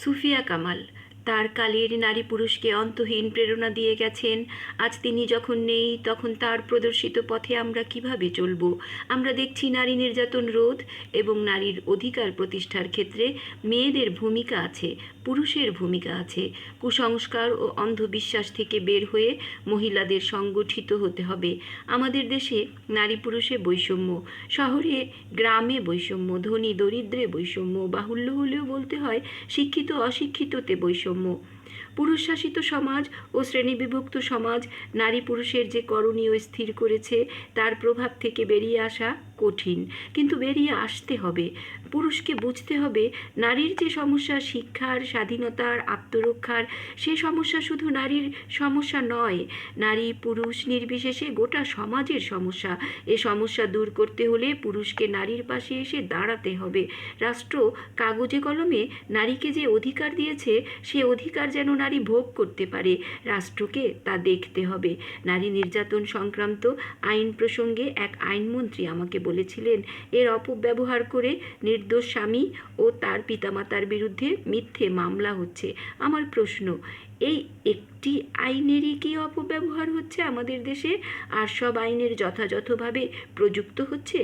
সুফিয়া কামাল তার কালের নারী পুরুষকে অন্তহীন প্রেরণা দিয়ে গেছেন। আজ তিনি যখন নেই, তখন তার প্রদর্শিত পথে আমরা কীভাবে চলব? আমরা দেখছি নারী নির্যাতন রোধ এবং নারীর অধিকার প্রতিষ্ঠার ক্ষেত্রে মেয়েদের ভূমিকা আছে, পুরুষের ভূমিকা আছে। কুসংস্কার ও অন্ধবিশ্বাস থেকে বের হয়ে মহিলাদের সংগঠিত হতে হবে। আমাদের দেশে নারী পুরুষে বৈষম্য, শহরে গ্রামে বৈষম্য, ধনী দরিদ্রে বৈষম্য, বাহুল্য হলেও বলতে হয় শিক্ষিত অশিক্ষিততে বৈষম্য। পুরুষ শাসিত সমাজ ও শ্রেণীবিভক্ত সমাজ নারী পুরুষের যে করণীয় স্থির করেছে, তার প্রভাব থেকে বেরিয়ে আসা কঠিন, কিন্তু বেরিয়ে আসতে হবে। পুরুষকে বুঝতে হবে, নারীর যে সমস্যা শিক্ষার, স্বাধীনতার, আত্মরক্ষার, সে সমস্যা শুধু নারীর সমস্যা নয়। নারী, পুরুষ নির্বিশেষে গোটা সমাজের সমস্যা। এ সমস্যা দূর করতে হলে পুরুষকে নারীর পাশে এসে দাঁড়াতে হবে। রাষ্ট্র কাগজে কলমে নারীকে যে অধিকার দিয়েছে, সে অধিকার যেন নারী ভোগ করতে পারে। রাষ্ট্রকে তা দেখতে হবে। নারী নির্যাতন সংক্রান্ত আইন প্রসঙ্গে এক আইনমন্ত্রী আমাকে বলেছিলেন। এর অপব্যবহার করে নির্দোষ স্বামী ও তার পিতামাতার বিরুদ্ধে মিথ্যে মামলা হচ্ছে। আমার প্রশ্ন, এই একটি আইনেরই কি অপব্যবহার হচ্ছে আমাদের দেশে? আর সব আইনের যথাযথভাবে প্রযুক্ত হচ্ছে?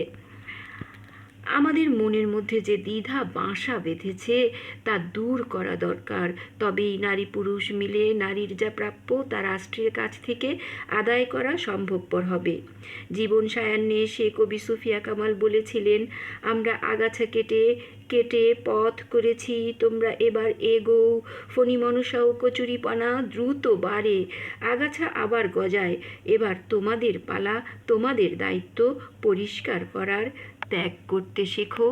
আমাদের মনের মধ্যে যে দ্বিধা বাসা বেঁধেছে, তা দূর করা দরকার। তবেই নারী পুরুষ মিলে নারীর যা প্রাপ্য, তা রাষ্ট্রের কাছ থেকে আদায় করা সম্ভবপর হবে। জীবন সায়ান্নে সে কবি সুফিয়া কামাল বলেছিলেন, আমরা আগাছা কেটে কেটে পথ করেছি, তোমরা এবার এগো ফণি মনসা ও কচুরিপানা দ্রুত বাড়ে। আগাছা আবার গজায়। এবার তোমাদের পালা, তোমাদের দায়িত্ব পরিষ্কার করার ত্যাগ করতে শেখো।